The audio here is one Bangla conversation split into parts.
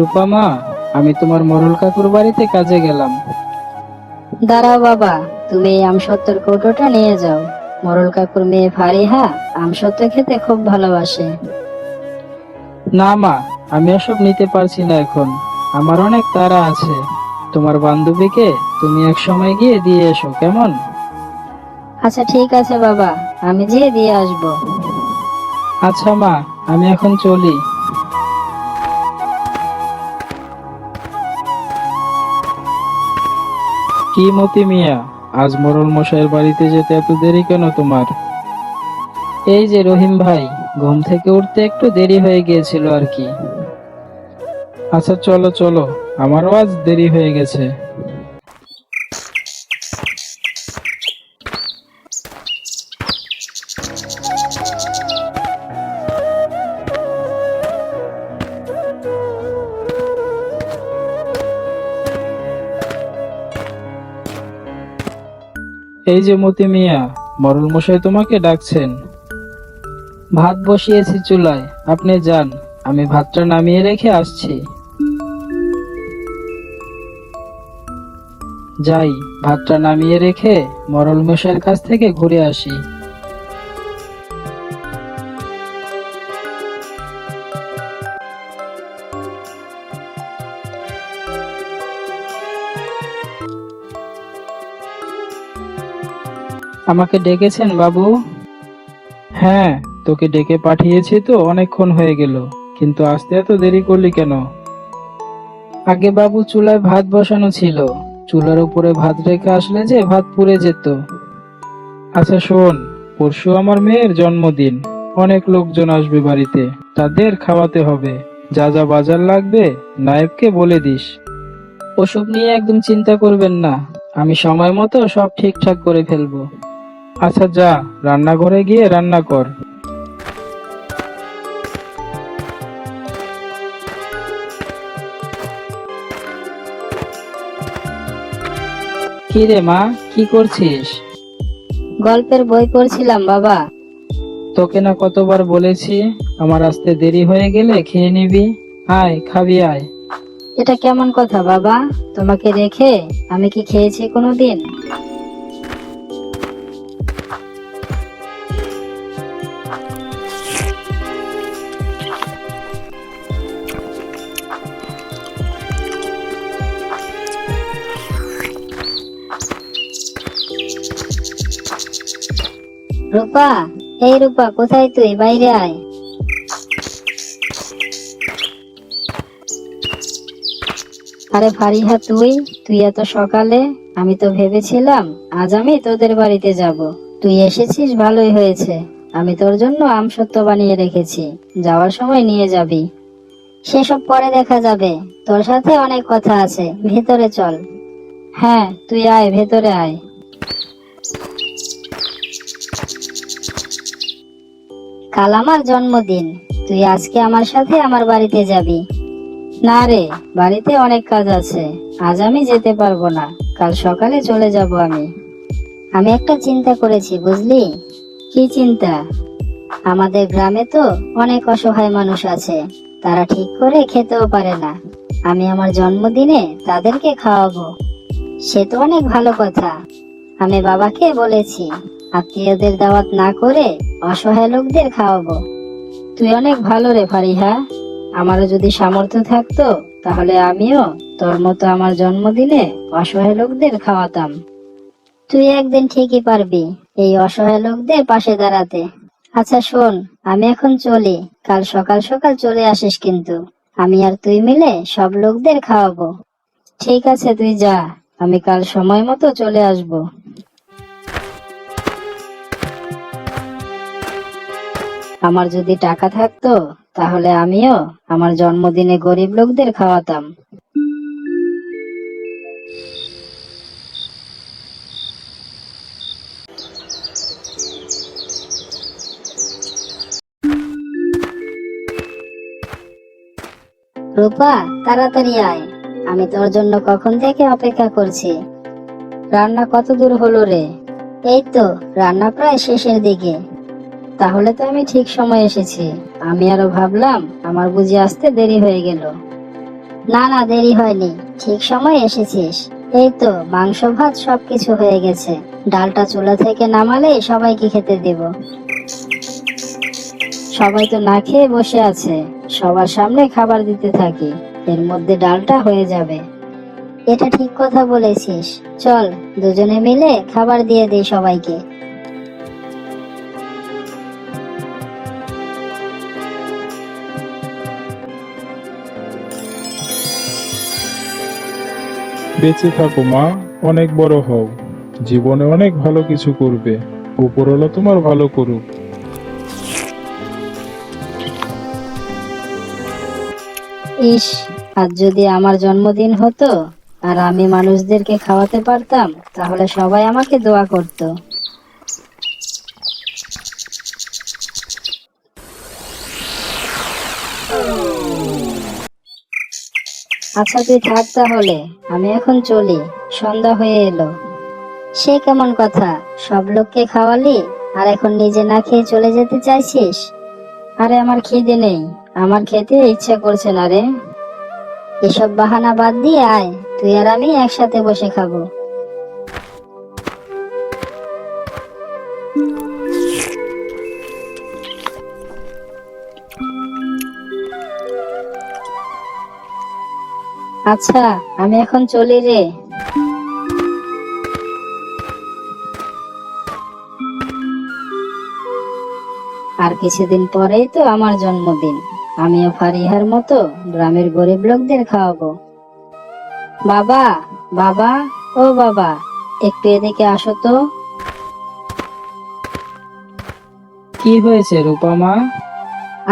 রূপা মা আমি তোমার মরল কাকুর বাড়িতে কাজে গেলাম। দাঁড়াও বাবা তুমি এই আমসত্তর কৌটোটা নিয়ে যাও। মরল কাকুর মেয়ে ফারিহা আমসত্ত্ব খেতে খুব ভালোবাসে। না মা আমি এসব নিতে পারছি না এখন। আমার অনেক তারা আছে। তোমার বান্ধবীকে তুমি এক সময় গিয়ে দিয়ে এসো কেমন? আচ্ছা ঠিক আছে বাবা আমি যেয়ে দিয়ে আসব। আচ্ছা মা আমি এখন চলি। কি মতি মিয়া, আজ মরল মশাইয়ের বাড়িতে যেতে এত দেরি কেন তোমার? এই যে রহিম ভাই, ঘুম থেকে উঠতে একটু দেরি হয়ে গিয়েছিল আর কি। আচ্ছা চলো চলো, আমারও আজ দেরি হয়ে গেছে। এই যে মতি মিয়া মরল মশাই তোমাকে ডাকছেন। ভাত বসিয়েছি চুলায়, আপনি যান, আমি ভাতটা নামিয়ে রেখে আসছি। যাই, ভাতটা নামিয়ে রেখে মরল মশাইয়ের কাছ থেকে ঘুরে আসি। আমাকে ডেকেছেন, বাবু? হ্যাঁ তোকে ডেকে পাঠিয়েছি তো, অনেকক্ষণ হয়ে গেল। কিন্তু আসতে এত দেরি করলি কেন? আগে বাবু চুলায় ভাত বসানো ছিল। চুলার উপরে ভাত রেখে আসলে যে ভাত পুড়ে যেত। আচ্ছা শোন, পরশু আমার মেয়ের জন্মদিন। অনেক লোকজন আসবে বাড়িতে। তাদের খাওয়াতে হবে। যা যা বাজার লাগবে, নায়েবকে বলে দিস। ওসব নিয়ে একদম চিন্তা করবেন না। আমি সময় মতো সব ঠিকঠাক করে ফেলব। আচ্ছা যা রান্নাঘরে গিয়ে রান্না কর। কি রে মা কি করছিস? গল্পের বই পড়ছিলাম বাবা। তোকে না কতবার বলেছি আমার আসতে দেরি হয়ে গেলে খেয়ে নিবি। আয় খাবি আয়। এটা কেমন কথা বাবা? তোমাকে রেখে আমি কি খেয়েছি কোনোদিন? রূপা, এই রূপা, কোথায় তুই? বাইরে আয়। আরে ফারিহা, তুই? তুই এত সকালে? আমি তো ভেবেছিলাম আজ আমি তোদের বাড়িতে যাব। তুই এসেছিস, ভালোই হয়েছে। আমি তোর জন্য আম সত্য বানিয়ে রেখেছি। যাওয়ার সময় নিয়ে যাবি। সেসব পরে দেখা যাবে। তোর সাথে অনেক কথা আছে। ভেতরে চল। হ্যাঁ তুই আয়, ভেতরে আয়। কাল আমার জন্মদিন। তুই আজকে আমার সাথে আমার বাড়িতে যাবি। না রে, বাড়িতে অনেক কাজ আছে। আজ আমি যেতে পারব না। কাল সকালে চলে যাব আমি। আমি একটা চিন্তা করেছি, বুঝলি? কি চিন্তা? আমাদের গ্রামে তো অনেক অসহায় মানুষ আছে। তারা ঠিক করে খেতেও পারে না। আমি আমার জন্মদিনে তাদেরকে খাওয়াবো। সে তো অনেক ভালো কথা। আমি বাবাকে বলেছি আত্মীয়দের দাওয়াত না করে অসহায় লোকদের খাওয়াবো। তুই অনেক ভালো রে ফারিহা আমারও যদি সামর্থ্য থাকতো, তাহলে আমিও তোর মতো আমার জন্মদিনে অসহায় লোকদের খাওয়াতাম। তুই একদিন ঠিকই পারবি এই অসহায় লোকদের পাশে দাঁড়াতে। আচ্ছা শোন, আমি এখন চলি। কাল সকাল সকাল চলে আসিস কিন্তু। আমি আর তুই মিলে সব লোকদের খাওয়াবো। ঠিক আছে, তুই যা। আমি কাল সময় মতো চলে আসব। আমার যদি টাকা থাকতো, তাহলে আমিও আমার জন্মদিনে গরিব লোকদের খাওয়াতাম। রূপা, তাড়াতাড়ি আয়। আমি তোর জন্য কখন থেকে অপেক্ষা করছি? রান্না কত দূর হলো রে? এই তো, রান্না প্রায় শেষের দিকে। তাহলে তো আমি ঠিক সময় এসেছি। আমি আরও ভাবলাম, আমার বুঝি আসতে দেরি হয়ে গেল। না না, দেরি হয়নি। ঠিক সময় এসেছিস। এই তো, মাংস, ভাত সবকিছু হয়ে গেছে। ডালটা চুলা থেকে নামালে সবাইকে খেতে দেব। সবাই তো না খেয়ে বসে আছে। সবার সামনে খাবার দিতে থাকি। এর মধ্যে ডালটা হয়ে যাবে। এটা ঠিক কথা বলেছিস। চল, দুজনে মিলে খাবার দিয়ে দিই সবাইকে। বেঁচে থাকো, মা। অনেক বড় হও। জীবনে অনেক ভালো কিছু করবে। উপরওয়ালা তোমার ভালো করুক। ইস, আজ যদি আমার জন্মদিন হতো আর আমি মানুষদেরকে খাওয়াতে পারতাম, তাহলে সবাই আমাকে দোয়া করত। আচ্ছা তুই থাক তাহলে। আমি এখন চলি। সন্ধ্যা হয়ে এলো। সে কেমন কথা? সব লোককে খাওয়ালি আর এখন নিজে না খেয়ে চলে যেতে চাইছিস? আরে, আমার খিদে নেই। আমার খেতে ইচ্ছে করছে না রে। এসব বাহানা বাদ দিয়ে আয়। তুই আর আমি একসাথে বসে খাব। আচ্ছা আমি এখন চলি রে। আর কিছুদিন পরেই তো আমার জন্মদিন। আমিও ফারিহার মতো গ্রামের গরিব লোকদের খাওয়াবো। বাবা বাবা ও বাবা একটু এদিকে আসো তো। কি হয়েছে রূপামা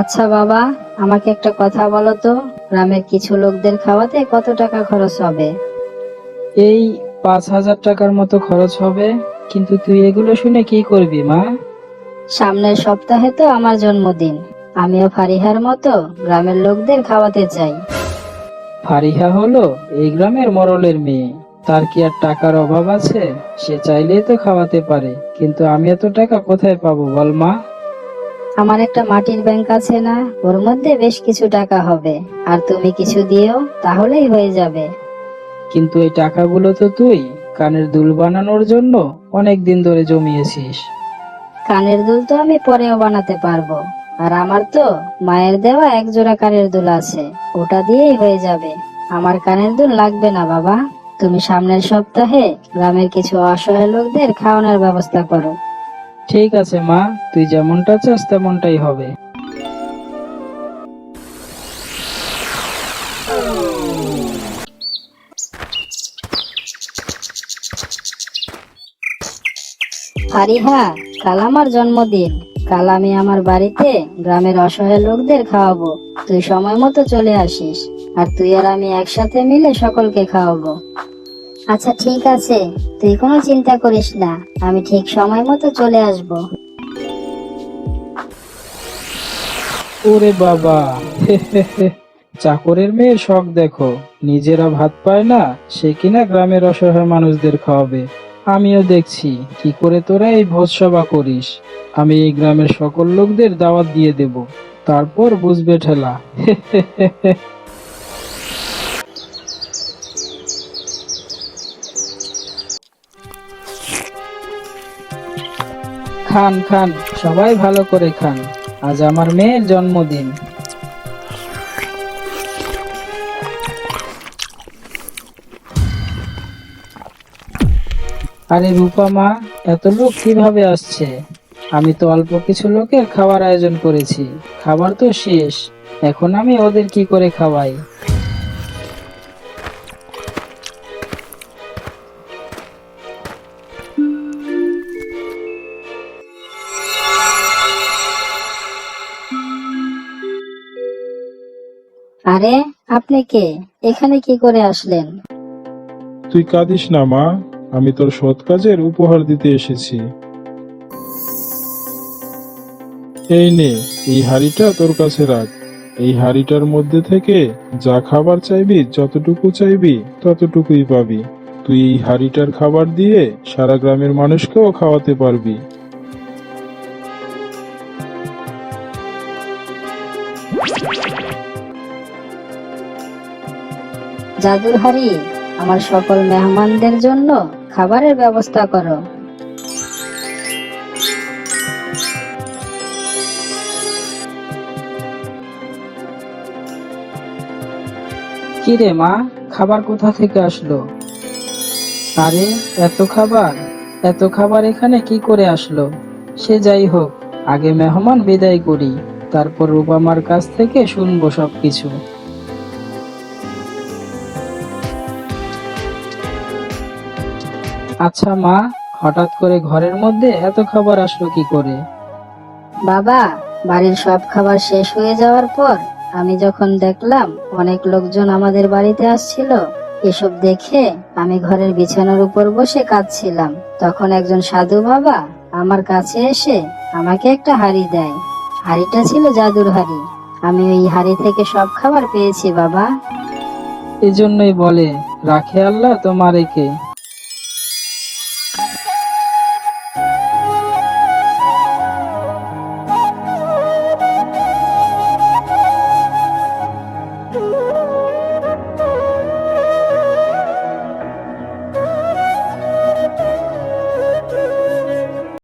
আচ্ছা বাবা আমাকে একটা কথা বলো তো। গ্রামের কিছু লোকদের খাওয়াতে কত টাকা খরচ হবে? এই পাঁচ হাজার টাকার মতো খরচ হবে কিন্তু তুই এগুলো শুনে কি করবি মা? সামনের সপ্তাহে তো আমার জন্মদিন। আমিও ফারিহার মতো গ্রামের লোকদের খাওয়াতে চাই। ফারিহা হলো এই গ্রামের মরলের মেয়ে। তার কি আর টাকার অভাব আছে? সে চাইলেই তো খাওয়াতে পারে কিন্তু আমি এত টাকা কোথায় পাবো বল মা? আমার একটা মাটির ব্যাংক আছে না ওর মধ্যে বেশ কিছু টাকা হবে। আর তুমি কিছু দিও তাহলেই হয়ে যাবে। কিন্তু এই টাকাগুলো তো তুই কানের দুল বানানোর জন্য অনেক দিন ধরে জমিয়েছিস। কানের দুল তো আমি পরেও বানাতে পারব। আর আমার তো মায়ের দেওয়া এক জোড়া কানের দুল আছে ওটা দিয়েই হয়ে যাবে। আমার কানের দুল লাগবে না বাবা। তুমি সামনের সপ্তাহে গ্রামের কিছু অসহায় লোকদের খাওয়ানোর ব্যবস্থা করো। ঠিক আছে, মা। তুই যেমনটা চাস তেমনটাই হবে। ফারিহা কাল আমার জন্মদিন। কাল আমি আমার বাড়িতে গ্রামের অসহায় লোকদের খাওয়াবো। তুই সময় মতো চলে আসিস। আর তুই আর আমি একসাথে মিলে সকলকে খাওয়াবো। আচ্ছা ঠিক আছে। তুই কোনো চিন্তা করিস না। আমি ঠিক সময় মতো চলে আসব। ওরে বাবা। চাকরের মেয়ে শখ দেখো। নিজেরা ভাত পায় না, সে কিনা গ্রামের অসহায় মানুষদের খাওয়াবে। আমিও দেখছি, কি করে তোরা এই ভোজ সভা করিস? আমি এই গ্রামের সকল লোকদের দাওয়াত দিয়ে দেব। তারপর বুঝবে ঠেলা। খান খান, সবাই ভালো করে খান। আজ আমার মেয়ের জন্মদিন। আরে রূপা মা, এত লোক কীভাবে আসছে? আমি তো অল্প কিছু লোকের খাবার আয়োজন করেছি। খাবার তো শেষ। এখন আমি ওদের কি করে খাওয়াই? আরে আপনি কে? এখানে কি করে আসলেন? তুই কাঁদিস না মা। আমি তোর সৎ কাজের উপহার দিতে এসেছি। এই নে এই হাড়িটা তোর কাছে রাখ। এই হাড়িটার মধ্যে থেকে যা খাবার চাইবি যতটুকু চাইবি ততটুকুই পাবি। তুই এই হাড়িটার খাবার দিয়ে সারা গ্রামের মানুষকেও খাওয়াতে পারবি। জাদুর আমার সকল মেহমানদের জন্য খাবারের ব্যবস্থা করো। কি রে মা, খাবার কোথা থেকে আসলো? আরে, এত খাবার? এত খাবার এখানে কি করে আসলো? সে যাই হোক, আগে মেহমান বিদায় করি, তারপর রূপামার কাছ থেকে শুনব সবকিছু। আচ্ছা মা হঠাৎ করে ঘরের মধ্যে এত খাবার আসলো কি করে? বাবা বাড়ির সব খাবার শেষ হয়ে যাওয়ার পর আমি যখন দেখলাম অনেক লোকজন আমাদের বাড়িতে আসছিল এসব দেখে আমি ঘরের বিছানার উপর বসে কাঁদছিলাম। তখন একজন সাধু বাবা আমার কাছে এসে আমাকে একটা হাড়ি দেয়। হাড়িটা ছিল জাদুর হাড়ি। আমি ওই হাড়ি থেকে সব খাবার পেয়েছি বাবা। এজন্যই বলে রাখে আল্লাহ তোমার একে।